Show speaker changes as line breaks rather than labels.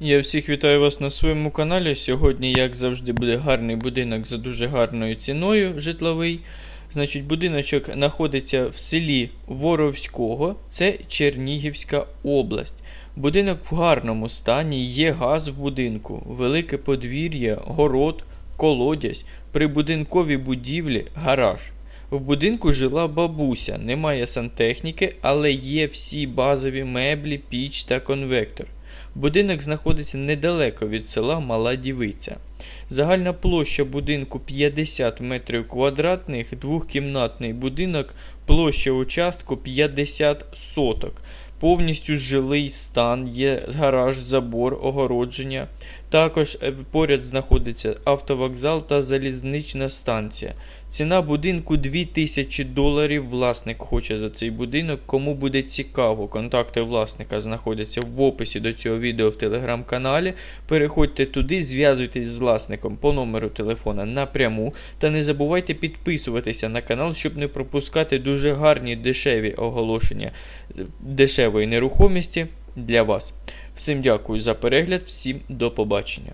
Я всіх вітаю вас на своєму каналі. Сьогодні, як завжди, буде гарний будинок за дуже гарною ціною житловий. Значить, будиночок знаходиться в селі Воровського, це Чернігівська область. Будинок в гарному стані, є газ в будинку, велике подвір'я, город, колодязь, прибудинкові будівлі, гараж. В будинку жила бабуся, немає сантехніки, але є всі базові меблі, піч та конвектор. Будинок знаходиться недалеко від села Мала Дівиця. Загальна площа будинку 50 метрів квадратних, двохкімнатний будинок, площа участку 50 соток. Повністю жилий стан, є гараж, забор, огородження. Також е, поряд знаходиться автовокзал та залізнична станція. Ціна будинку 2000 доларів. Власник хоче за цей будинок. Кому буде цікаво, контакти власника знаходяться в описі до цього відео в телеграм-каналі. Переходьте туди, зв'язуйтесь з власником по номеру телефона напряму. Та не забувайте підписуватися на канал, щоб не пропускати дуже гарні дешеві оголошення е, дешевої нерухомості для вас. Всім дякую за перегляд, всім до побачення.